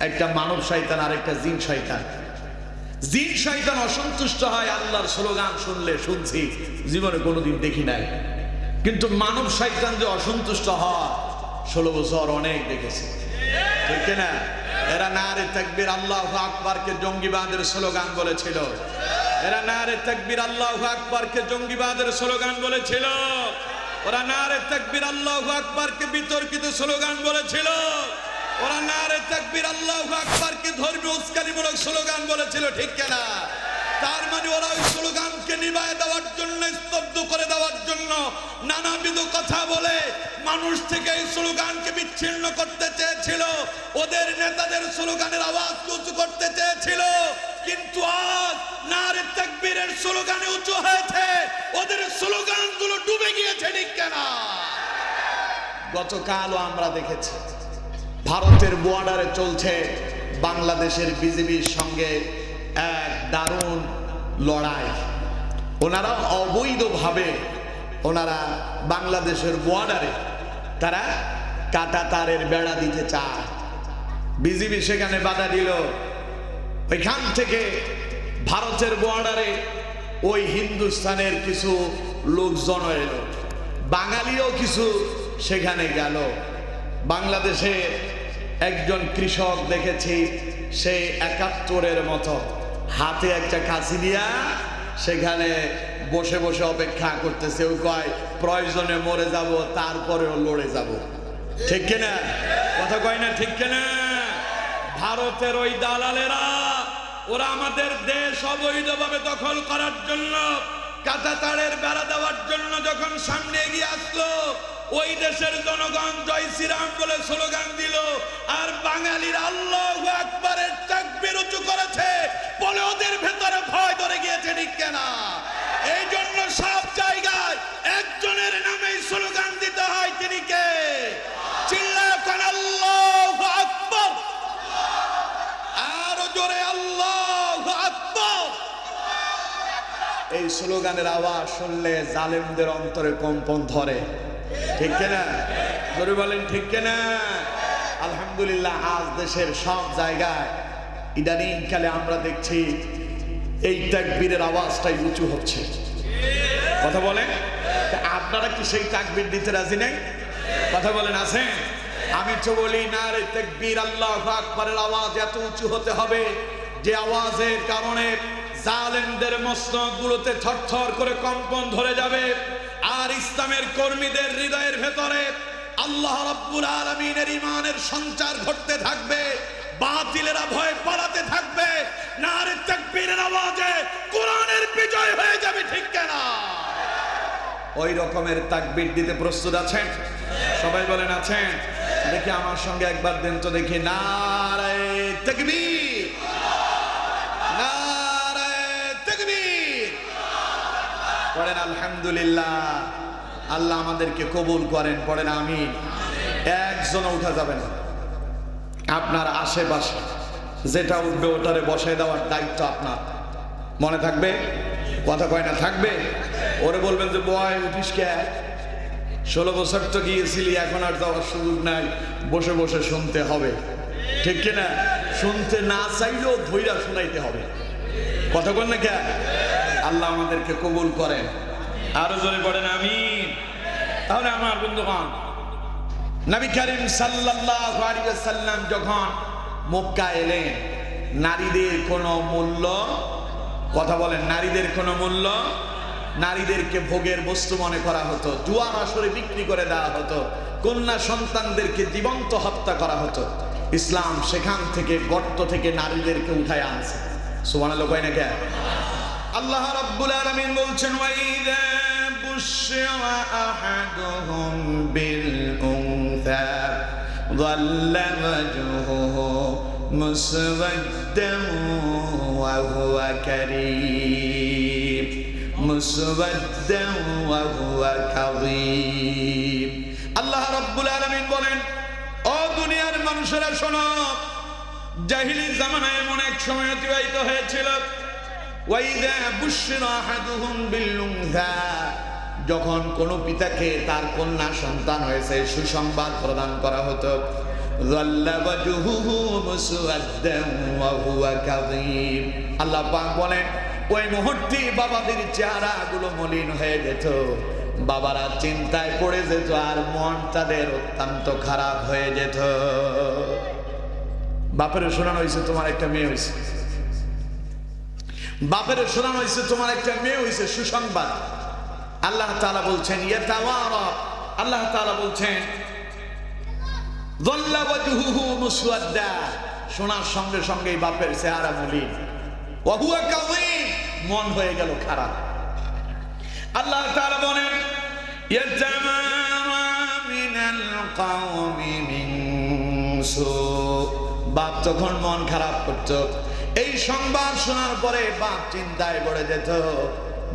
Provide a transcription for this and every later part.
একটা মানব শয়তান আর একটা জিন শয়তান। জিন শয়তান অসন্তুষ্ট হয় আল্লাহর স্লোগান শুনলে, শুনছি, জীবনে কোনোদিন দেখি নাই। কিন্তু মানব শয়তান যে অসন্তুষ্ট হয়, ষোলো বছর অনেক দেখেছে। ঠিক না? এরা নারে তাকবীর আল্লাহ আকবরকে জঙ্গিবাদের স্লোগান বলেছিল। এরা নারে তাকবীর আল্লাহ আকবরকে জঙ্গিবাদের স্লোগান বলেছিল। ওরা নারে তাকবীর আল্লাহ আকবরকে বিতর্কিত স্লোগান বলেছিল। ওরা নারে তাকবীর, আল্লাহ আকবরকে ধর্মীয় উস্কানিমূলক স্লোগান বলেছিল, ঠিক কেনা? তার মানে ওরা ওই স্লোগানকে নিবায় দেওয়ার জন্য, স্তব্ধ করে দেওয়ার জন্য নানাবিধ কথা বলে মানুষ থেকে এই স্লোগানকে বিচ্ছিন্ন করতে চেয়েছিল, ওদের নেতাদের স্লোগানের আওয়াজ উঁচু করতে চেয়েছিল, কিন্তু আজ নারে তাকবীরের স্লোগানে উঁচু হয়েছে, ওদের স্লোগানগুলো ডুবে গিয়েছে, ঠিক কেনা? গতকালও আমরা দেখেছি। ভারতের বর্ডারে চলছে বাংলাদেশের বিজেপির সঙ্গে এক দারুণ লড়াই। ওনারা অবৈধভাবে ওনারা বাংলাদেশের বর্ডারে তারা কাটা তারের বেড়া দিতে চায়। বিজেপি সেখানে বাধা দিল। ওইখান থেকে ভারতের বর্ডারে ওই হিন্দুস্তানের কিছু লোকজন এলো। বাঙালিও কিছু সেখানে গেল। বাংলাদেশে একজন কৃষক দেখেছি, সে একাত্তরের মতো। হাতে একটা কাছি দিয়া সেখানে বসে বসে অপেক্ষা করতেছে। ও কয়, প্রয়োজনে মরে যাব, তারপরেও লড়ে যাব। ঠিক কিনা? কথা কয় না ঠিক কিনা? ভারতের ওই দালালেরা, ওরা আমাদের দেশ অবৈধভাবে দখল করার জন্য কাঁচা তারের বেড়া দেওয়ার জন্য যখন সামনে এগিয়ে আসলো ওই দেশের জনগণ জয় শ্রীরাম বলে স্লোগান দিল। আর বাঙালির আল্লাহ আকবরের তাকবীর উঁচু করেছে, বলে ওদের ভেতরে ভয় ধরে গিয়েছে, ঠিক কেনা? এই জন্য সব জায়গায় একজনের নামেই স্লোগান দিতে হয়, তিনি কে? আল্লাহ জোরে আল্লাহ এই স্লোগানের আওয়াজ শুনলে জালেমদের অন্তরে কম্পন ধরে। ঠিক কিনা? জোরে বলেন, ঠিক কিনা? আলহামদুলিল্লাহ, আজ দেশের সব জায়গায় ইদানিং কালে আমরা দেখছি এই তাকবীরের আওয়াজটাই উঁচু হচ্ছে। কথা বলেন? আপনারা কি সেই তাকবীর দিতে রাজি নেই? কথা বলেন আছেন আমি তো বলি, না রে তাকবীর, আল্লাহ আকবরের আওয়াজ এত উঁচু হতে হবে যে আওয়াজের কারণে জালেমদের মস্তকগুলোতে থরথর করে কম্পন ধরে যাবে। আর ইসলামের কর্মীদের হৃদয়ের ভেতরে আল্লাহ রাব্বুল আলামিনের ইমানের সঞ্চার ঘটতে থাকবে, বাতিলেরা ভয় পালাতে থাকবে, নারে তাকবীরের আওয়াজে কোরআনের বিজয় হয়ে যাবে, ঠিক কেনা? ওই রকমের তাকবীর দিতে প্রস্তুত আছেন? সবাই বলেন আছেন? দেখি আমার সঙ্গে একবার দেন তো দেখি নারে তাকবীর। পড়েন আলহামদুলিল্লাহ। আল্লাহ আমাদেরকে কবুল করেন, পড়েন আমি একজনও উঠা যাবে না। আপনার আশেপাশে যেটা উঠবে ওটারে বসায় দেওয়ার দায়িত্ব আপনার। মনে থাকবে? কথা কয় না, থাকবে? ওরে বলবেন যে, বয়, উঠিস কে? ষোলো বছর তো গিয়েছিলি, এখন আর যাওয়ার সুযোগ নাই। বসে বসে শুনতে হবে। ঠিক কিনা? শুনতে না চাইলেও ধৈরা শোনাইতে হবে। কথা বল না কে? আল্লাহ আমাদেরকে কবুল করেন। আরও জোরে পড়েন আমি তাহলে আমার বন্ধুগণ নবী করিম সাল্লাল্লাহু আলাইহি সাল্লাম যখন মক্কা এলেন নারীদের কোনো মূল্য কথা বলেন নারীদের কোনো মূল্য নারীদেরকে ভোগের বস্তু মনে করা হতো জুয়ার আসরে বিক্রি করে দেওয়া হতো কন্যা সন্তানদেরকে জীবন্ত হত্যা করা হতো। ইসলাম সেখান থেকে গর্ত থেকে নারীদেরকে উঠায় আনছে। সুবহানাল্লাহ কয় না কে? আল্লাহ রাব্বুল আলামিন বলছেন ওয়াইদা বুশশিরা আহাদুহুম বিল উনসা, যাল্লা ওয়াজহুহু মুসওয়াদ্দান ওয়া হুয়া কারীম মুসওয়াদ্দান ওয়া হুয়া কাযীম আল্লাহ রাব্বুল আলামিন বলেন, ও দুনিয়ার মানুষেরা শোনো, জাহিলি জামানায় এমন এক সময় অতিবাহিত হয়েছিল যখন কোনো পিতাকে তার কন্যা সন্তান হয়েছে, সুসংবাদ প্রদান করা হতো। আল্লাহ বলেন, ওই মুহূর্তে বাবাদের চেহারা গুলো মলিন হয়ে যেত। বাবারা চিন্তায় পড়ে যেত আর মন তাদের অত্যন্ত খারাপ হয়ে যেত। বাপের শোনানো হয়েছে, তোমার একটা মেয়ে হয়েছে। বাপের শোনানো হয়েছে, তোমার একটা মেয়ে হয়েছে, সুসংবাদ। আল্লাহ তাআলা বলছেন আল্লাহ তাআলা বলছেন শোনার সঙ্গে সঙ্গে বাপের চেহারা মলিন। মন হয়ে গেল খারাপ। আল্লাহ তাআলা বলেন বাপ তখন মন খারাপ করত সংবাদ শোনার পরে বাপ চিন্তায় পড়ে যেত।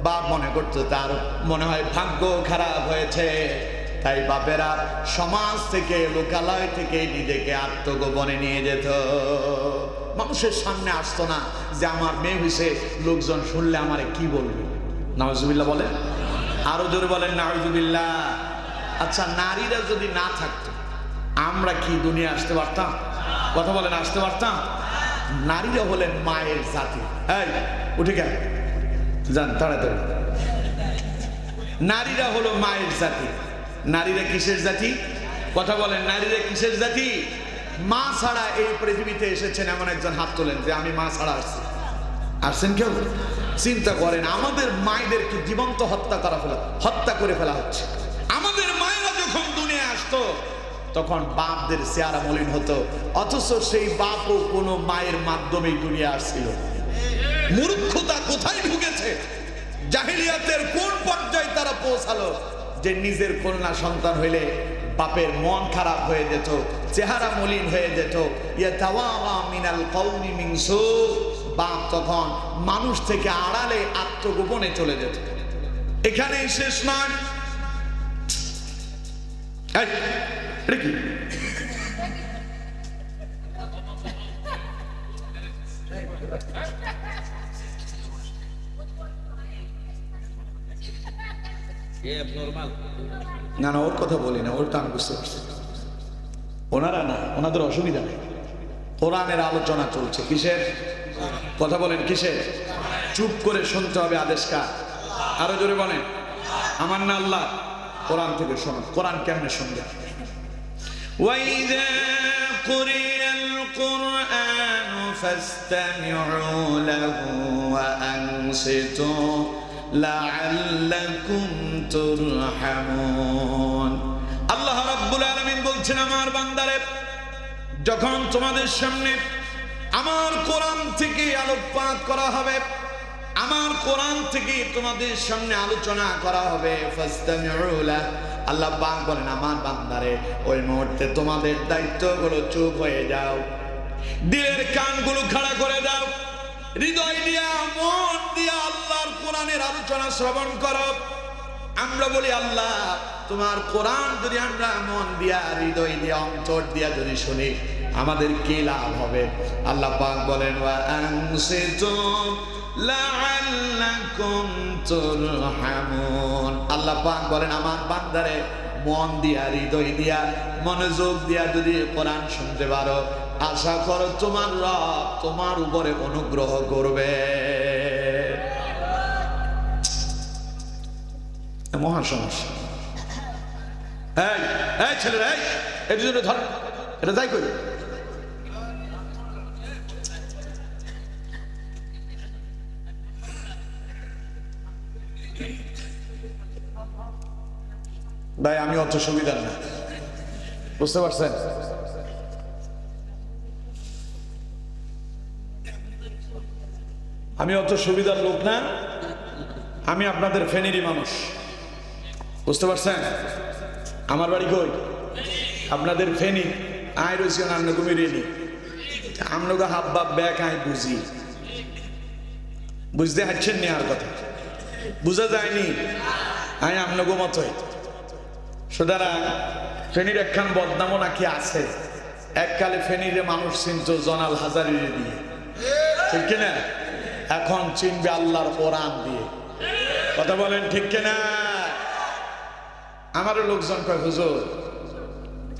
বাপ মনে করতো তার মনে হয় ভাগ্য খারাপ হয়েছে। তাই বাপেরা সমাজ থেকে, লোকালয় থেকে নিজেকে আত্মগোপনে নিয়ে যেত। মানুষের সামনে আসতো না যে আমার মেয়ে হয়েছে লোকজন শুনলে আমারে কি বলবে? নওয়াজুবিল্লাহ বলে আরও জোরে বলেন, নাউজুবিল্লাহ। আচ্ছা নারীরা যদি না থাকতো, আমরা কি দুনিয়া আসতে পারতাম? কথা বলেন, আসতে পারতাম? নারীরা হলেন মায়ের জাতি। এই, উঠে গেল। যান, তাড়াতাড়ি। নারীরা হলো মায়ের জাতি। নারীরা কিসের জাতি? কথা বলেন, নারীরা কিসের জাতি? মা ছাড়া এই পৃথিবীতে এসেছেন এমন একজন হাত তোলেন যে আমি মা ছাড়া আসছি। আসছেন কেউ? চিন্তা করেন, আমাদের মায়েদেরকে জীবন্ত হত্যা করা ফেলা হত্যা করে ফেলা হচ্ছে? আমাদের মায়েরা যখন দুনিয়া আসতো তখন বাপদের চেহারা মলিন হতো। অথচ সেই বাপও কোনো মায়ের মাধ্যমেই দুনিয়া আসছিল। মূর্খতা কোথায় ঢুকেছে? জাহিলিয়াতের কোন পর্যায়ে তারা পৌঁছালো? যে নিজের কন্যা সন্তান হইলে বাপের মন খারাপ হয়ে যেত, চেহারা মলিন হয়ে যেত। মিনাল মিন বাপ তখন মানুষ থেকে আড়ালে আত্মগোপনে চলে যেত। এখানেই শেষ নয়। এটা কি না না ওর কথা বলি না ওরটা আমি বুঝতে পারছি। ওনারা না ওনাদের অসুবিধা নেই। কোরআনের আলোচনা চলছে কিসের? কথা বলেন কিসের? চুপ করে শুনতে হবে আদেশ কার? আরও জোরে বলেন। আমার না আল্লাহ কোরআন থেকে শোনো। কোরআন কেমনে শুনবে? وإذا قرئ القرآن فاستمعوا له وأنصتوا لعلكم ترحمون আল্লাহ রাব্বুল আলামিন বলছেন আমার বান্দারে যখন তোমাদের সামনে আমার কোরআন থেকে আলোকপাত করা হবে আমার কোরআন থেকে তোমাদের সামনে আলোচনা করা হবে ফাস্তামিউ লাহ। আল্লাহ পাক বলেন, আমার বান্দারে, ওই মুহূর্তে তোমাদের দায়িত্বগুলো চুপ হয়ে যাও। দিলের কানগুলো খাড়া করে দাও। হৃদয় দিয়া, মন দিয়া আল্লাহর কোরআনের আলোচনা শ্রবণ করো। আমরা বলি, আল্লাহ, তোমার কোরআন যদি আমরা মন দিয়া, হৃদয় দিয়া, অন্তর দিয়া যদি শুনি, আমাদের কি লাভ হবে? আল্লাহ পাক বলেন আল্লাহ পাক বলেন, আমার বান্দারে মন দিয়া, হৃদয় দিয়া, মনোযোগ দিয়া যদি কোরআন শুনতে পারো, আশা করো তোমার রব তোমার উপরে অনুগ্রহ করবে। মহা সমস্যা। এই এই এই জন্য ধর, এটা যাই করি। ভাই আমি অত সুবিধার না বুঝতে পারছেন আমি অত সুবিধার লোক না আমি আপনাদের ফেনেরই মানুষ বুঝতে পারছেন আমার বাড়ি কই আপনাদের ফেনি আয় রয়েছি আমরা ঘুমিয়ে নি আমনগো হাব বাপ ব্যাক আয় বুঝি বুঝতে হাঁটছেন নি আর কথা বুঝা যায়নি আয় আমনগো মতোই সুতরাং ফেনীর একখান বদনামও নাকি আছে। এককালে ফেনীরে মানুষ চিনত জনাল হাজারিরে দিয়ে। ঠিক কিনা? এখন চিনবে আল্লাহর কোরআন দিয়ে। কথা বলেন ঠিক কিনা? আমারও লোকজন কয়, হুজুর,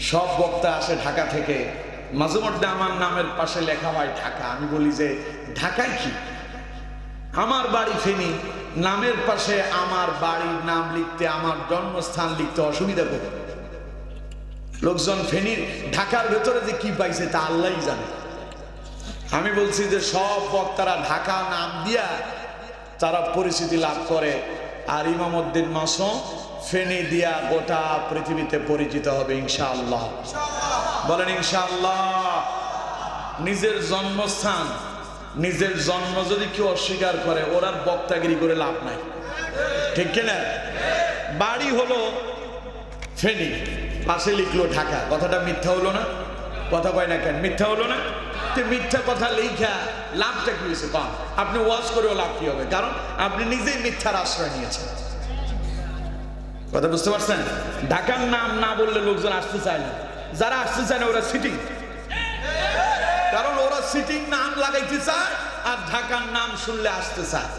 সব বক্তা আসে ঢাকা থেকে। মাঝে মধ্যে আমার নামের পাশে লেখা হয় ঢাকা। আমি বলি যে, ঢাকায় কি? আমার বাড়ি ফেনি। নামের পাশে আমার বাড়ির নাম লিখতে, আমার জন্মস্থান লিখতে অসুবিধা করে। লোকজন ফেনীর ঢাকার ভেতরে যে কি পাইছে তা আল্লাহই জানে। আমি বলছি যে সব বক্তারা ঢাকা নাম দিয়া তারা পরিচিতি লাভ করে, আর ইমামউদ্দিন মাসুম ফেনী দিয়া গোটা পৃথিবীতে পরিচিত হবে ইনশাআল্লাহ। বলেন ইনশাআল্লাহ, নিজের জন্মস্থান নিজের জন্ম যদি কেউ অস্বীকার করে, ওরা বক্তাগিরি করে লাভ নাই। ঠিক কিনা বাড়ি হলো ফেনী, পাশে লিখলো ঢাকা। কথাটা মিথ্যা হলো না? কথা কয় না কেন? মিথ্যা হলো না? মিথ্যা কথা লেখা লাভটা কি হয়েছে? কম আপনি ওয়াজ করেও লাভ কি হবে? কারণ আপনি নিজেই মিথ্যার আশ্রয় নিয়েছেন। কথা বুঝতে পারছেন? ঢাকার নাম না বললে লোকজন আসতে চায় না। যারা আসতে চায় না, ওরা সিটিং কারণ ওরা সিটিং নাম লাগাইতে চায় আর ঢাকার নাম শুনলে আসতে চায়।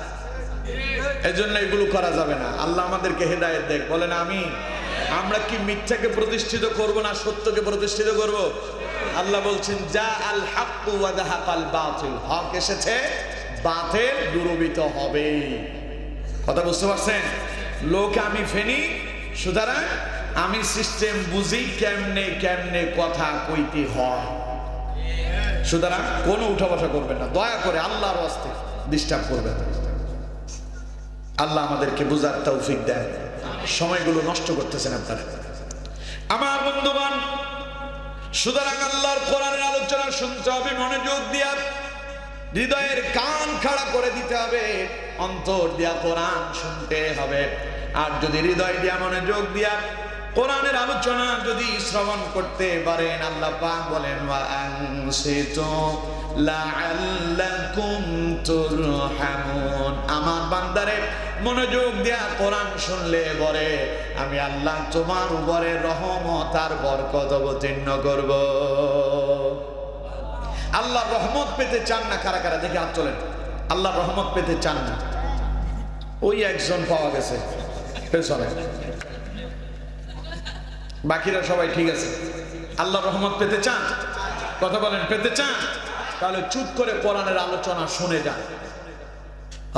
জন্য এগুলো করা যাবে না। আল্লাহ আমাদেরকে হেদায়েত দেখ। বলেন আমি আমরা কি মিথ্যাকে প্রতিষ্ঠিত করব না সত্যকে প্রতিষ্ঠিত করব? আল্লাহ বলছেন, যা আল হাক্কু যাহাকাল বাতিল। হক এসেছে, বাতিল দূরবিত হবে। কথা বুঝতে পারছেন? লোক আমি ফেনি, সুতরাং আমি সিস্টেম বুঝি কেমনে কেমনে কথা কইতে হয়। সুতরাং কোনো উঠা বসা করবেন না। দয়া করে আল্লাহর ওয়াস্তে ডিস্টার্ব করবেন আল্লাহ আমাদেরকে বুঝার তৌফিক দেয় সময়গুলো নষ্ট করতেছেন আপনারা। আমার বন্ধুবান সুতরাং আল্লাহর কোরআনের আলোচনা শুনতে হবে, মনোযোগ দিয়া হৃদয়ের কান খাড়া করে দিতে হবে, অন্তর দিয়া কোরআন শুনতে হবে। আর যদি হৃদয় দিয়া মনোযোগ দিয়া কোরআনের আলোচনা যদি শ্রবণ করতে পারেন, আল্লাহ পাক বলেন আমার বান্দারে মনোযোগ দেয়া কোরআন শুনলে বলে আমি আল্লাহ তোমার উপরে রহমত আর বরকত অবতীর্ণ করব। আল্লাহ রহমত পেতে চান না, কারা কারা? দেখে হাত চলেন আল্লাহ রহমত পেতে চান না। ওই একজন পাওয়া গেছে, পেছনে। বাকিরা সবাই ঠিক আছে। আল্লাহ রহমত পেতে চান? কথা বলেন, পেতে চান? তাহলে চুপ করে কোরআনের আলোচনা শুনে যান।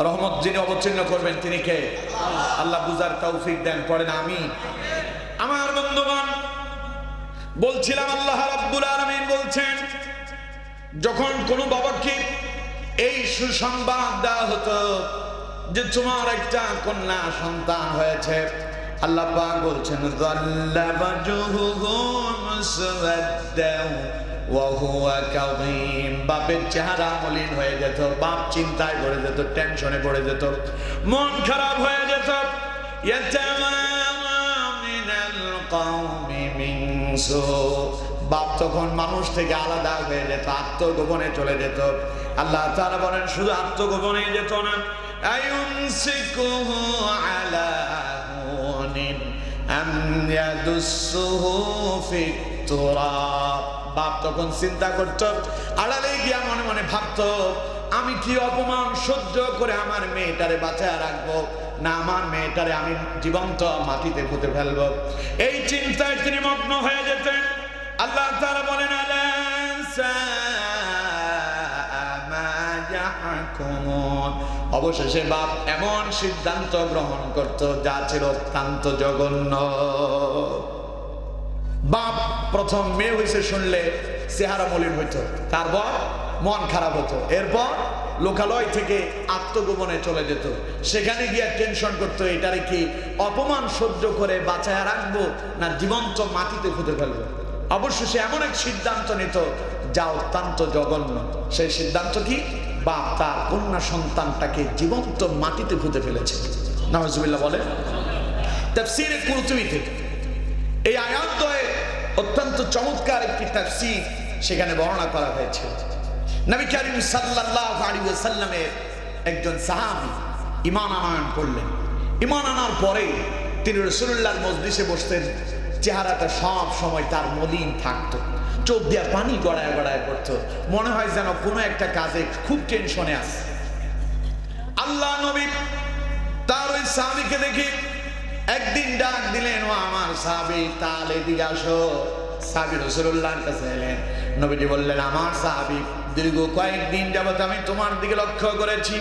রহমত যিনি অবচ্ছিন্ন করবেন, তিনি কে? আল্লাহ বুজার তৌফিক দেন, পড়েন আমি আমার বন্ধুগণ, বলছিলাম, আল্লাহ রাব্বুল আলামিন বলছেন, যখন কোনো বাবাকে এই সুসংবাদ দেওয়া হতো যে তোমার একটা কন্যা সন্তান হয়েছে আল্লাহ পাক বলছেন যাল্লা ওয়াজহুহু মুসওয়াদ্দান ওয়া হুয়া কাযীম। বাপের চেহারা মলিন হয়ে যেত, বাপ চিন্তায় পড়ে যেত, টেনশনে পড়ে যেত, মন খারাপ হয়ে যেত। ইয়াতাওয়ারা মিনাল কওমি বাপ তখন মানুষ থেকে আলাদা হয়ে যেত, আত্মগোপনে চলে যেত। আল্লাহ তারা বলেন, শুধু আত্মগোপনে যেত না আয়ুমসিকুহু আলা বাপ তখন চিন্তা করত, আড়ালে গিয়া মনে মনে ভাবত, আমি কি অপমান সহ্য করে আমার মেয়েটারে বাঁচায় রাখব? না, আমার মেয়েটারে আমি জীবন্ত মাটিতে পুঁতে ফেলব। এই চিন্তায় তিনি মগ্ন হয়ে যেতেন। আল্লাহ তারা বলেন আলা। অবশেষে বাপ এমন সিদ্ধান্ত গ্রহণ করত, যা ছিল অত্যন্ত জঘন্য। বাপ প্রথম মেয়ে হয়েছে শুনলে চেহারা মলিন হইতো, তারপর মন খারাপ হতো, এরপর লোকালয় থেকে আত্মগোপনে চলে যেত। সেখানে গিয়ে টেনশন করতো, এটারে কি অপমান সহ্য করে বাঁচায় রাখব, না জীবন্ত মাটিতে খুঁজে ফেলব? অবশ্য সে এমন এক সিদ্ধান্ত নিত, যা অত্যন্ত জঘন্য। সেই সিদ্ধান্ত কি? বাপ তার কন্যা সন্তানটাকে জীবন্ত মাটিতে খুঁজে ফেলেছে। নওয়াজুবিল্লাহ বলে। তাফসীরে কুরতুবী থেকে এই আয়াতদ্বয়ে অত্যন্ত চমৎকার একটি তাফসীর সেখানে বর্ণনা করা হয়েছে। নবী করিম সাল্লাল্লাহু আলাইহি ওয়াসাল্লামের একজন সাহাবী ঈমান আনয়ন করলেন। ঈমান আনার পরে তিনি রাসূলুল্লাহর মজলিসে বসতেন, চেহারাটা সব সময় তার মলিন থাকতো। চোখ দিয়ে পানি গড়ায় গড়ায় পড়তো। মনে হয় যেন কোনো একটা কাজে খুব টেনশনে আছে। আল্লাহ নবী তার ওই সাহাবিকে দেখি একদিন ডাক দিলেন, ও আমার সাহাবি, তাহলে এদিকে আসো। সাহাবি রসুল্লাহর কাছে এলেন। নবীজি বললেন, আমার সাহাবি, দীর্ঘ কয়েকদিন যাবত আমি তোমার দিকে লক্ষ্য করেছি।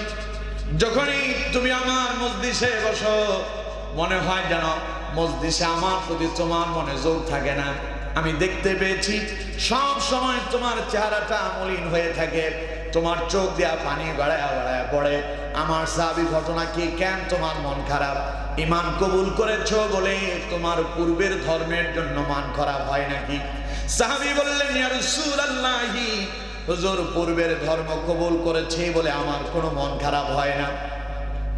যখনই তুমি আমার মসজিষে বসো, মনে হয় যেন মসজিষে আমার প্রতি তোমার মনে যোগ থাকে না। আমি দেখতে পেয়েছি, সব সময় তোমার চেহারাটা মলিন হয়ে থাকে, তোমার চোখ দেয়া পানি বাড়ায় বাড়ায় পড়ে। আমার সাবি ঘটনা কি, কেন তোমার মন খারাপ? ইমান কবুল করেছ বলে তোমার পূর্বের ধর্মের জন্য মান খারাপ হয় নাকি? সাহাবি বললেন হুজুর, পূর্বের ধর্ম কবুল করেছে বলে আমার কোনো মন খারাপ হয় না।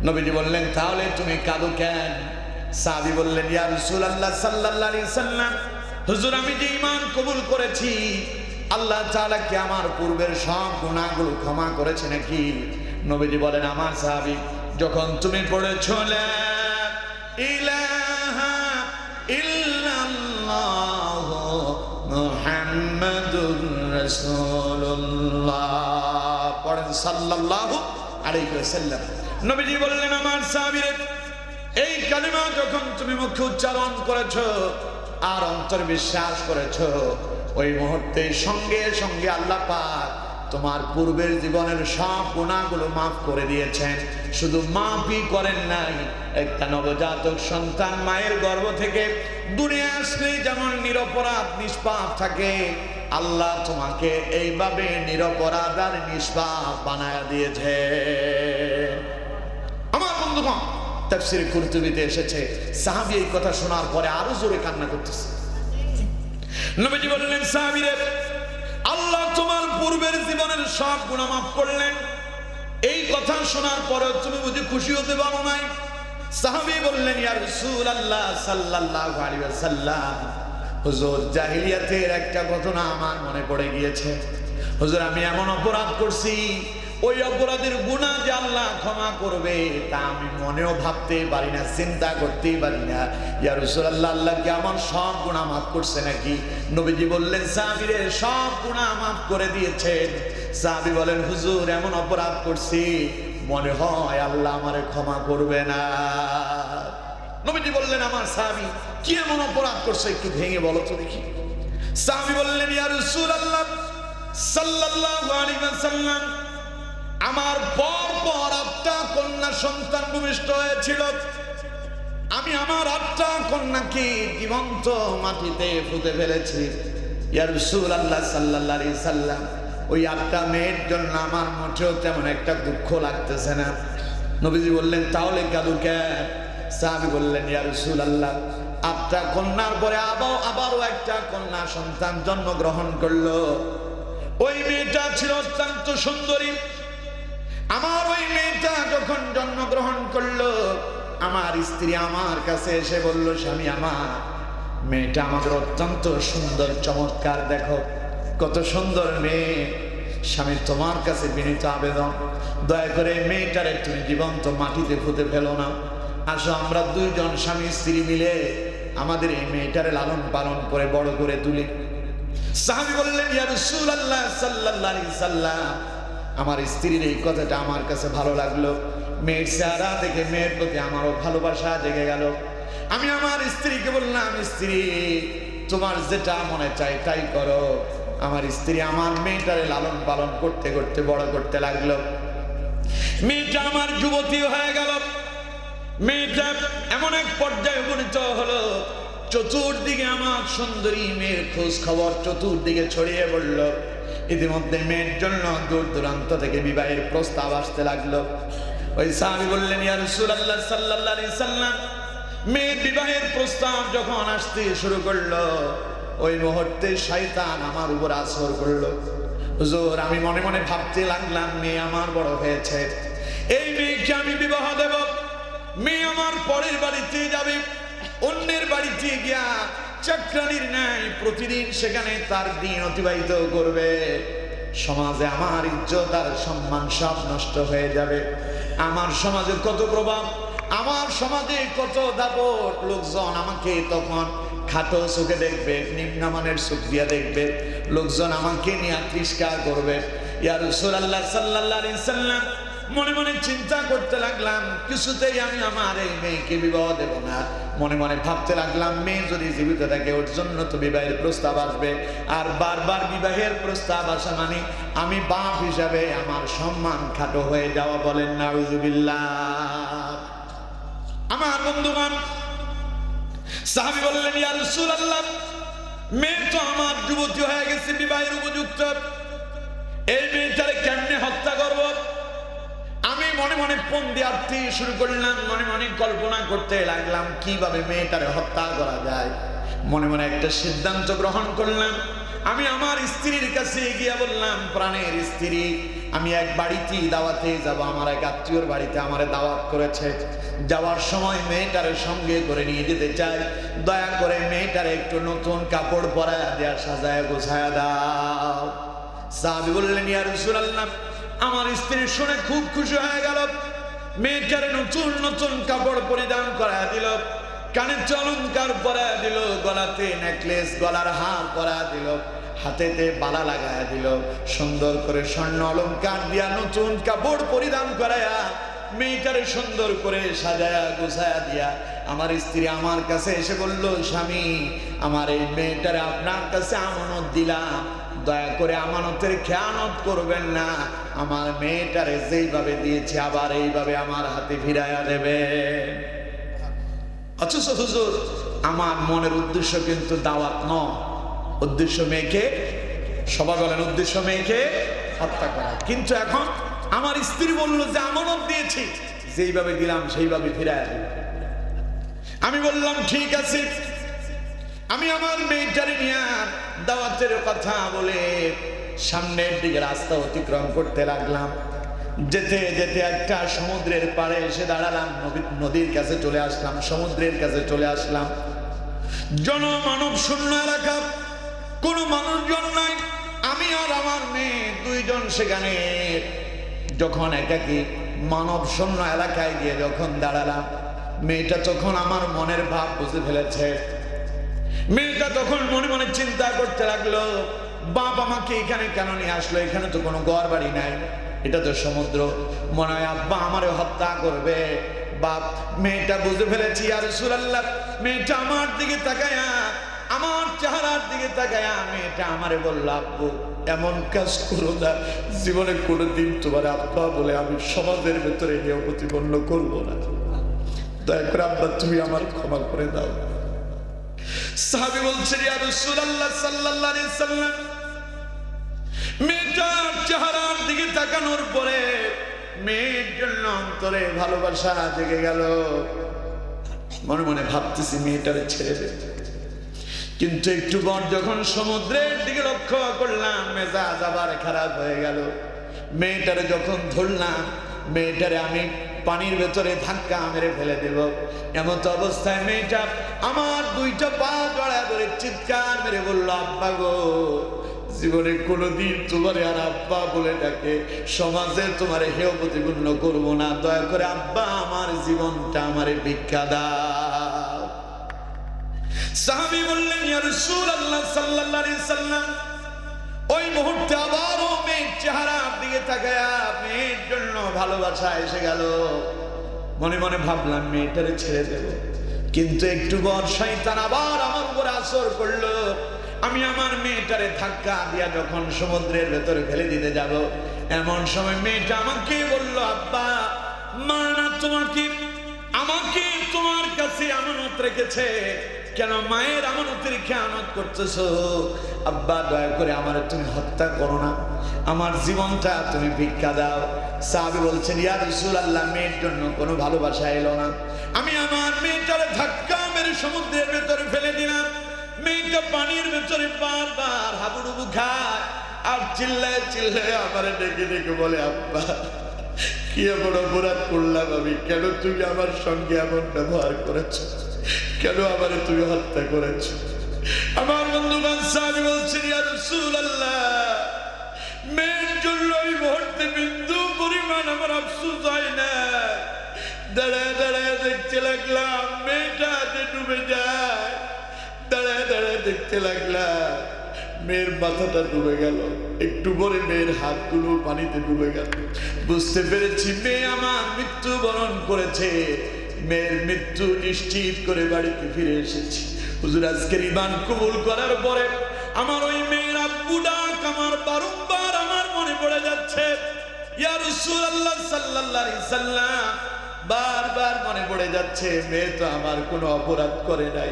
নবীজি বললেন, তাহলে তুমি কাঁদো কেন? সাহাবি বললেন, ইয়া সাল্লাল্লাহু আলাইহি সাল্লাম হুজুর, আমি যে ঈমান কবুল করেছি, আল্লাহ তাআলা কি আমার পূর্বের সব গুনাহগুলো ক্ষমা করেছে নাকি? নবীজি বলেন, আমার সাহাবি, যখন তুমি পড়েছ লা ইলাহা ইল্লাল্লাহ আমার এই কালিমা যখন তুমি মুখে উচ্চারণ করেছ আর অন্তর বিশ্বাস করেছ। ওই মুহূর্তে সঙ্গে সঙ্গে আল্লাহ পাক তোমার পূর্বের জীবনের সব গুণাগুলো মাফ করে দিয়েছেন। শুধু মাফই করেন নাই, একটা নবজাতক সন্তান মায়ের গর্ভ থেকে দুনিয়া আসলেই যেমন নিরপরাধ, নিষ্পাপ থাকে, আল্লাহ তোমাকে এইভাবে নিরপরাধ আর নিষ্পাপ বানায় দিয়েছে। আমার বন্ধুগণ তাফসির কুরতুবিতে এসেছে। সাহাবী এই কথা শোনার পরে আরও জোরে কান্না করতেছে। নবীজি বললেন, সাহাবীরে, আল্লাহ তোমার পূর্বের জীবনের সব গুনাহ মাফ করলেন। এই কথা শোনার পরে তুমি বুঝি খুশি হতে পারো নাই? সাহাবী বললেন, ইয়া রাসূলুল্লাহ সাল্লাল্লাহু আলাইহি ওয়াসাল্লাম, হুজুর, জাহিলিয়াতের একটা ঘটনা আমার মনে পড়ে গিয়েছে। হুজুর, আমি এমন অপরাধ করছি ওই অপরাধের গুণা যে আল্লাহ ক্ষমা করবে, তা আমি মনেও ভাবতে পারি না, চিন্তা করতেই পারি না। ইয়া রাসূলুল্লাহ, আল্লাহ কি আমার সব গুণা মাফ করছে নাকি? নবীজি বললেন, সাহাবীরে, সব গুণা মাফ করে দিয়েছেন। সাহাবী বলেন, হুজুর, এমন অপরাধ করছি, মনে হয় আল্লাহ আমারে ক্ষমা করবে না। নবীজি বললেন, আমার সাহাবী, কি এমন অপরাধ করছে, একটু ভেঙে বলো তো দেখি। সাহাবী বললেন, ইয়া রাসূলুল্লাহ, সাল্লাল্লাহু আলাইহি ওয়াসাল্লাম আমার পর পর আটটা কন্যা সন্তান ভূমিষ্ঠ হয়েছিল। আমি আমার আটটা কন্যাকে জীবন্ত মাটিতে ফুটে ফেলেছি। ইয়ার রসুল আল্লাহ সাল্লাহ সাল্লাম, ওই আটটা মেয়ের জন্য আমার মোটেও তেমন একটা দুঃখ লাগতেছে না। নবীজি বললেন, তাহলে কাদু ক্যাব সাহাবি বললেন ইয়ার রসুল আল্লাহ আটটা কন্যার পরে আবার, আবারও একটা কন্যা সন্তান জন্মগ্রহণ করল। ওই মেয়েটা ছিল অত্যন্ত সুন্দরী আমার ওই মেয়েটা যখন জন্মগ্রহণ করল, আমার স্ত্রী আমার কাছে এসে বলল, স্বামী আমার, মেয়েটা আমাদের অত্যন্ত সুন্দর, চমৎকার, দেখো, কত সুন্দর মেয়ে। স্বামী, তোমার কাছে বিনীত আবেদন। দয়া করে মেয়েটার তুমি জীবন্ত মাটিতে ফুটে ফেলো না। আসো, আমরা দুইজন স্বামী, স্ত্রী মিলে আমাদের এই মেয়েটারে লালন পালন করে, বড় করে তুলি। সাহাবি বললেন, ইয়া রাসূলুল্লাহ সাল্লাল্লাহু আলাইহি সাল্লাম আমার স্ত্রীর এই কথাটা আমার কাছে ভালো লাগল। মেয়ের চেহারা দেখে মেয়ের প্রতি আমারও ভালোবাসা জেগে গেল। আমি আমার স্ত্রীকে বললাম, স্ত্রী, তোমার যেটা মনে চাই তাই করো। আমার স্ত্রী আমার মেয়েটারে লালন পালন করতে করতে বড় করতে লাগল। মেয়েটা আমার যুবতী হয়ে গেল। মেয়েটা এমন এক পর্যায়ে উপনীত হলো, চতুর্দিকে আমার সুন্দরী মেয়ের খোঁজ খবর চতুর্দিকে ছড়িয়ে পড়ল। ইতিমধ্যে মেয়ের জন্য দূর দূরান্ত থেকে বিবাহের প্রস্তাব আসতে লাগল। ওই সাহাবি বললেন মেয়ের বিবাহের প্রস্তাব যখন আসতে শুরু করল, ওই মুহূর্তে শয়তান আমার উপর আসর করল। হুজুর, আমি মনে মনে ভাবতে লাগলাম, মেয়ে আমার বড় হয়েছে। এই মেয়েকে আমি বিবাহ দেব। মেয়ে আমার পরের বাড়িতে যাবে, অন্যের বাড়িতে গিয়া চাকরানির ন্যায় প্রতিদিন সেখানে তার দিন অতিবাহিত করবে। সমাজে আমার ইজ্জত আর সম্মান সব নষ্ট হয়ে যাবে। আমার সমাজে কত প্রভাব, আমার সমাজে কত দাপট। লোকজন আমাকে তখন খাটো চোখে দেখবে, নিম্নমানের চোখ দিয়া দেখবে। লোকজন আমাকে নিয়ে তিরস্কার করবে। ইয়া রাসূলুল্লাহ সাল্লাল্লাহু আলাইহি সাল্লাম মনে মনে চিন্তা করতে লাগলাম, কিছুতেই আমি আমার এই মেয়েকে বিবাহ দেব না। মনে মনে ভাবতে লাগলাম, মেয়ে যদি জীবিত থাকে, ওর জন্য তো বিবাহের প্রস্তাব আসবে। আর বারবার বিবাহের প্রস্তাব আসা মানে আমি বাপ হিসাবে আমার সম্মান খাটো হয়ে যাওয়া বলেন নাউজুবিল্লাহ আমার বন্ধুগণ, সাহাবি বললেন, ইয়া রাসূলুল্লাহ, মেয়ে তো আমার যুবতী হয়ে গেছে বিবাহের উপযুক্ত। এই মেয়েটারে কেমনে হত্যা করব? মনে মনে ফোন দিয়ে শুরু করলাম, মনে মনে কল্পনা করতে লাগলাম, কীভাবে মেয়েটারে হত্যা করা যায়। মনে মনে একটা সিদ্ধান্ত গ্রহণ করলাম। আমি আমার স্ত্রীর কাছে গিয়ে বললাম, প্রাণের স্ত্রী, আমি এক বাড়িতে দাওয়াতে যাব, আমার এক আত্মীয়র বাড়িতে আমার দাওয়াত করেছে। যাওয়ার সময় মেয়েটারে সঙ্গে করে নিয়ে যেতে চাই। দয়া করে মেয়েটারে একটু নতুন কাপড় পরায় দেয়া সাজায় গোছায় দাও। সাহাবি বললেন, ইয়া রাসূলুল্লাহ আমার স্ত্রী শুনে খুব খুশি হয়ে গেল। মেয়েটারে নতুন নতুন কাপড় পরিধান করা দিল। কানে চলঙ্কার পরা দিল, গলাতে নেকলেস গলার হার পরা দিল। হাতেতে বালা লাগায়া দিল। সুন্দর করে স্বর্ণ অলঙ্কার দিয়া নতুন কাপড় পরিধান করায়া মেয়েটারে সুন্দর করে সাজায়া গোছায়া দিয়া আমার স্ত্রী আমার কাছে এসে বলল, স্বামী, আমার এই মেয়েটারে আপনার কাছে আমানত দিলাম। দয়া করে আমানতের খেয়ানত করবেন না। আমার মেয়েটারে যেইভাবে দিয়েছে, আবার এইভাবে আমার হাতে ফিরাইয়া দেবে। অথচ হুজুর, আমার মনের উদ্দেশ্য কিন্তু দাওয়াত ন উদ্দেশ্য মেয়েকে, সবাই বলেন উদ্দেশ্য মেয়েকে হত্যা করা। কিন্তু এখন আমার স্ত্রী বলল যে আমানত দিয়েছি, যেইভাবে দিলাম সেইভাবে ফিরাইয়া দেবে। আমি বললাম, ঠিক আছে। আমি আমার মেয়েটারে নিয়ে দাওয়াতের কথা বলে সামনের দিকে রাস্তা অতিক্রম করতে লাগলাম। যেতে যেতে একটা সমুদ্রের পাড়ে এসে দাঁড়ালাম নদীর কাছে চলে আসলাম, সমুদ্রের কাছে চলে আসলাম। জনমানব শূন্য এলাকা, কোনো মানুষজন নাই। আমি আর আমার মেয়ে দুইজন সেখানে। যখন একাকি মানব শূন্য এলাকায় গিয়ে যখন দাঁড়ালাম, মেয়েটা তখন আমার মনের ভাব বুঝে ফেলেছে। মেয়েটা তখন মনে মনে চিন্তা করতে লাগল, বাপ আমাকে এখানে কেন নিয়ে আসলো? এখানে তো কোনো ঘর বাড়ি নাই, এটা তো সমুদ্র। মনে হয় আব্বা আমারে হত্যা করবে। বাপ, মেয়েটা বুঝে ফেলেছি আর সুরাল্লাহ মেয়েটা আমার দিকে তাকায়া, আমার চেহারার দিকে তাকায়া মেয়েটা আমারে বলল, আব্বু, এমন কাজ করো না। জীবনে কোনোদিন তোমার আব্বা বলে আমি সমাজের ভেতরে নিয়ে প্রতিপন্ন করব না। দয়া করে আব্বা, তুমি আমার ক্ষমা করে দাও। সাহাবি বলছেন, ইয়া রাসূলুল্লাহ সাল্লাল্লাহু আলাইহি সাল্লাম মেয়েটার চেহারার দিকে তাকানোর পরে মেয়ের জন্য অন্তরে ভালোবাসা জেগে গেল। মনে মনে ভাবতেছি মেয়েটারে ছেড়ে দে। কিন্তু একটু পর যখন সমুদ্রের দিকে লক্ষ্য করলাম, মেজাজ আবার খারাপ হয়ে গেল। মেয়েটারে যখন ধরলাম, মেয়েটারে আমি পানির ভেতরে ধাক্কা মেরে ফেলে দেব এমন তো অবস্থায় মেয়েটা আমার দুইটা পা জড়া ধরে চিৎকার মেরে বলল, আব্বা গো, জীবনে কোনোদিন তোমারে আর আব্বা বলে ডাকে। সমাজে তোমারে হেয় প্রতিপূর্ণ করব না। দয়া করে আব্বা, আমার জীবনটা আমারে ভিক্ষা দাও। সাহাবী বললেন, ইয়া রাসূলুল্লাহ সাল্লাল্লাহু আলাইহি সাল্লাম, ওই মুহূর্তে মেয়ের দিকে তাকায়া মেয়ের জন্য ভালোবাসা এসে গেল। মনে মনে ভাবলাম মেয়েটারে ছেড়ে দেব। কিন্তু একটু আবার আমার উপর আসর করল। আমি আমার মেয়েটারে ধাক্কা দিয়া যখন সমুদ্রের ভেতরে ফেলে দিতে যাব, এমন সময় মেয়েটা আমাকে বলল, আব্বা, মা না তোমাকে, আমাকে তোমার কাছে আমানত রেখেছে। কেন মায়ের আমানতের খেয়ানত করতেছো? আব্বা, দয়া করে আমার তুমি হত্যা করো না। আমার জীবনটা তুমি ভিক্ষা দাও। সাহাবি বলছেন, ইয়া রাসূলুল্লাহ, মেয়ের জন্য কোনো ভালোবাসা এলো না। আমি আমার মেয়েটারে ধাক্কা মেরে সমুদ্রের ভেতরে ফেলে দিলাম। মেয়েটা পানির ভেতরে বারবার হাবুডুবু খায় আর চিল্লায় চিল্লায় আমার ডেকে ডেকে বলে, আব্বা, কি এমন অপরাধ করলাম আমি? কেন তুমি আমার সঙ্গে এমন ব্যবহার করেছ? কেন আমার তুমি হত্যা করেছ? আমার বন্ধু সাহেব বলছেন মেয়ের জন্য ওই মুহূর্তে বিন্দু পরিমাণ আমার আফসোস হয় না। ডুবে মেয়ের পানিতে বুঝতে পেরেছি, মেয়ে আমার মৃত্যুবরণ করেছে। মেয়ের মৃত্যু নিশ্চিত করে বাড়িতে ফিরে এসেছি। হুজুর, আজকের ইমান কবুল করার পরে আমার ওই মেয়ের আব্বু ডাক আমার বারংবার আমার মনে পড়ে যাচ্ছে। ইয়ার সাল্লাল্লাহু আলাইহি বারবার মনে পড়ে যাচ্ছে, মেয়ে তো আমার কোনো অপরাধ করে নাই।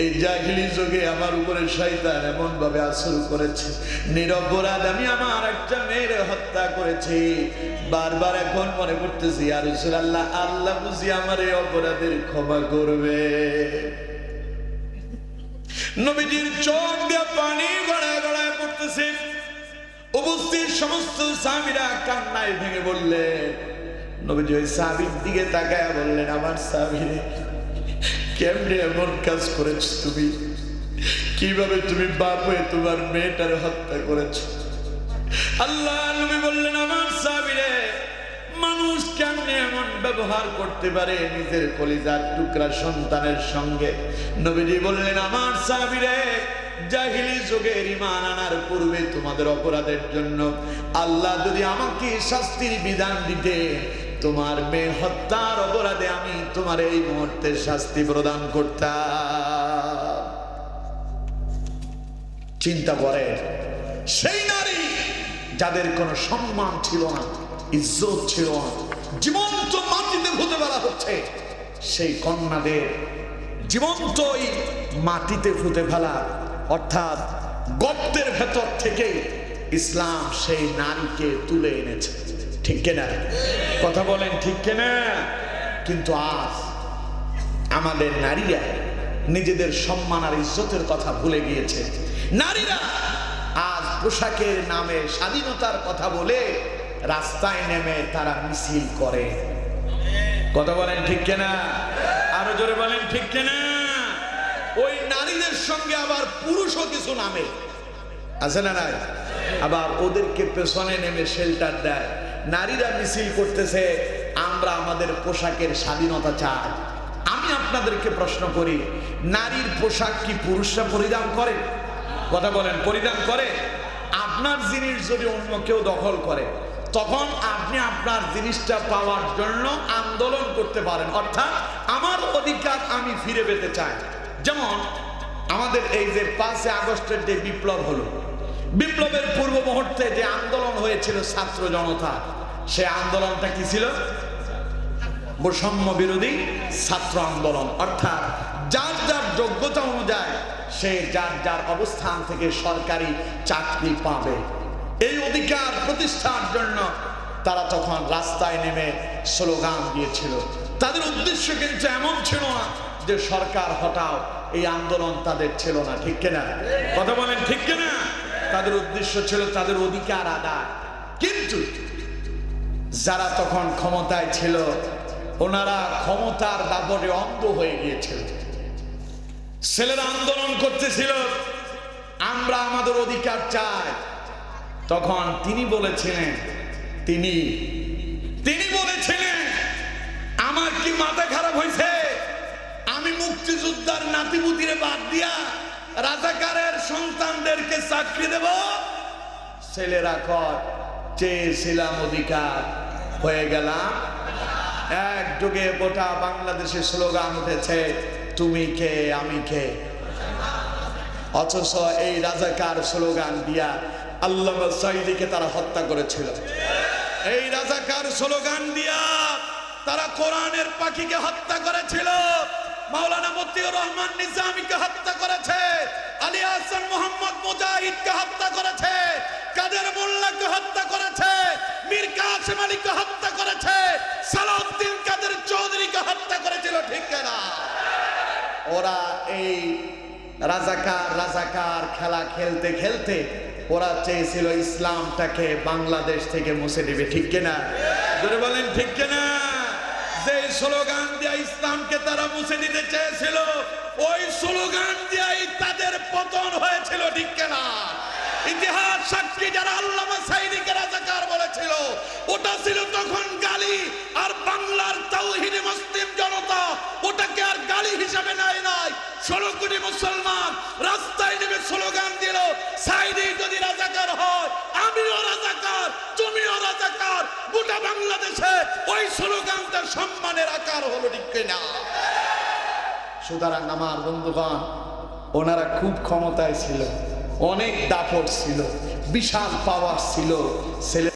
এই জাহিলি যুগে আমার উপরে শয়তান এমন ভাবে আসর করেছে। নিরপরাধ, আমি আমার একটা মেয়ের হত্যা করেছি। বারবার এখন মনে করতেছি আর আল্লাহ আল্লাহ বুঝি আমার এই অপরাধের ক্ষমা করবে। নবীজির চোখ দিয়ে পানি গড়ায় গড়ায় পড়তেছে। উপস্থিত সমস্ত স্বামীরা কান্নায় ভেঙে বললেন নবীজি ওই সাবির দিকে তাকায় বললেন, আমার সাবিরে, কেমনে এমন কাজ করেছ তুমি? কীভাবে তুমি বাপ হয়ে তোমার মেয়েটার হত্যা করেছ? আল্লাহ নবী বললেন, আমার সাবিরে, মানুষ কেমনে এমন ব্যবহার করতে পারে নিজের কলিজার টুকরা সন্তানের সঙ্গে? নবীজি বললেন, আমার সাবিরে, জাহিলি যুগের ইমান আনার পূর্বে তোমাদের অপরাধের জন্য আল্লাহ যদি আমাকে শাস্তির বিধান দিতে তোমার মেয়ে হত্যার অপরাধে আমি তোমার এই মুহূর্তে শাস্তি প্রদান করতাম। চিন্তা করে, সেই নারী যাদের কোনো সম্মান ছিল না, ইজ্জত ছিল না, জীবন্ত মাটিতে ফুটে বেড়া হচ্ছে, সেই কন্যাদের জীবন্ত মাটিতে ফুটে ফেলা, অর্থাৎ গর্তের ভেতর থেকে ইসলাম সেই নারীকে তুলে এনেছে। ঠিক কিনা? কথা বলেন ঠিক কিনা? কিন্তু আজ আমাদের নারীরা নিজেদের সম্মান আর ইজ্জতের কথা ভুলে গিয়েছে। নারীরা আজ পোশাকের নামে, স্বাধীনতার কথা বলে রাস্তায় নেমে তারা মিছিল করে। কথা বলেন ঠিক কিনা? আরও জোরে বলেন ঠিক কিনা? ওই নারীদের সঙ্গে আবার পুরুষও কিছু নামে। আছে না নাই? আবার ওদেরকে পেছনে নেমে শেল্টার দেয়। নারীরা মিছিল করতেছে, আমরা আমাদের পোশাকের স্বাধীনতা চাই। আমি আপনাদেরকে প্রশ্ন করি, নারীর পোশাক কি পুরুষরা পরিধান করে? কথা বলেন, পরিধান করে? আপনার জিনিস যদি অন্য কেউ দখল করে, তখন আপনি আপনার জিনিসটা পাওয়ার জন্য আন্দোলন করতে পারেন। অর্থাৎ আমার অধিকার আমি ফিরে পেতে চাই। যেমন, আমাদের এই যে পাঁচে আগস্টের যে বিপ্লব হলো বিপ্লবের পূর্ব মুহূর্তে যে আন্দোলন হয়েছিল ছাত্র জনতা, সে আন্দোলনটা কি ছিল? বৈষম্য বিরোধী ছাত্র আন্দোলন। অর্থাৎ যার যার যোগ্যতা অনুযায়ী সে যার যার অবস্থান থেকে সরকারি চাকরি পাবে। এই অধিকার প্রতিষ্ঠার জন্য তারা তখন রাস্তায় নেমে স্লোগান দিয়েছিল। তাদের উদ্দেশ্য কিন্তু এমন ছিল না যে সরকার হটাও এই আন্দোলন তাদের ছিল না, ঠিক কিনা? কথা বলেন, ঠিক কিনা? তাদের উদ্দেশ্য ছিল তাদের অধিকার আদায়। কিন্তু যারা তখন ক্ষমতায় ছিল, ওনারা ক্ষমতার দাবরে অন্ধ হয়ে গিয়েছিল। ছেলেরা আন্দোলন করতেছিল, আমরা আমাদের অধিকার চাই। তখন তিনি বলেছিলেন, তিনি তিনি বলেছিলেন, আমার কি মাথা খারাপ হয়েছে? আমি মুক্তিযোদ্ধার নাতিপুতিরে বাদ দিয়া রাজাকারের সন্তানদেরকে চাকরি দেব। ছেলেরা কর চেয়েছিলাম অধিকার, হয়ে গেলাম। এক যুগে গোটা বাংলাদেশে স্লোগান উঠেছে, তুমি কে, আমি কে? অথচ এই রাজাকার স্লোগান দিয়া আল্লাহ সাইদিকে তারা হত্যা করেছিল। এই রাজাকার স্লোগান দিয়া তারা কোরআনের পাখিকে হত্যা করেছিল। মাওলানা মতিউর রহমান নিজামীকে হত্যা করেছে, আলী হাসান মোহাম্মদ মুজাহিদকে হত্যা করেছে, কাদের মোল্লাকে হত্যা করেছে, মীর কাসেম আলীকে হত্যা করেছে, সালাউদ্দিন কাদের চৌধুরীকে হত্যা করেছিল, ঠিক না? ওরা এই রাজাকার রাজাকার খেলা খেলতে খেলতে ওরা চেয়েছিল ইসলামটাকে বাংলাদেশ থেকে মুছে দিবে, ঠিক কিনা? বলেন, ঠিক কিনা? যে স্লোগান ইসলামকে তারা মুছে নিতে চেয়েছিল। ওই স্লোগান দিয়েই তাদের পতন হয়েছিল ঠিক কিনা? ইতিহাস সাক্ষী যারা আল্লামা সাইদিকে রাজাকার বলেছিল, ওটা ছিল তখন গালি, আর বাংলার তাওহিদে মুসলিম জনতা ওটাকে আর গালি হিসাবে নেয় নাই। ষোলো কোটি মুসলমান রাস্তায় নেমে স্লোগান দিল, সাইদ রাজাকার হয়, আমিও রাজাকার, তুমিও রাজাকার, গোটা বাংলাদেশে ওই স্লোগানটা সম্মানের আকার হলো ঠিক কিনা। সুতরাং আমার বন্ধুগণ, ওনারা খুব ক্ষমতায় ছিল। অনেক দাপট ছিল বিশাল পাওয়ার ছিল। ছেলে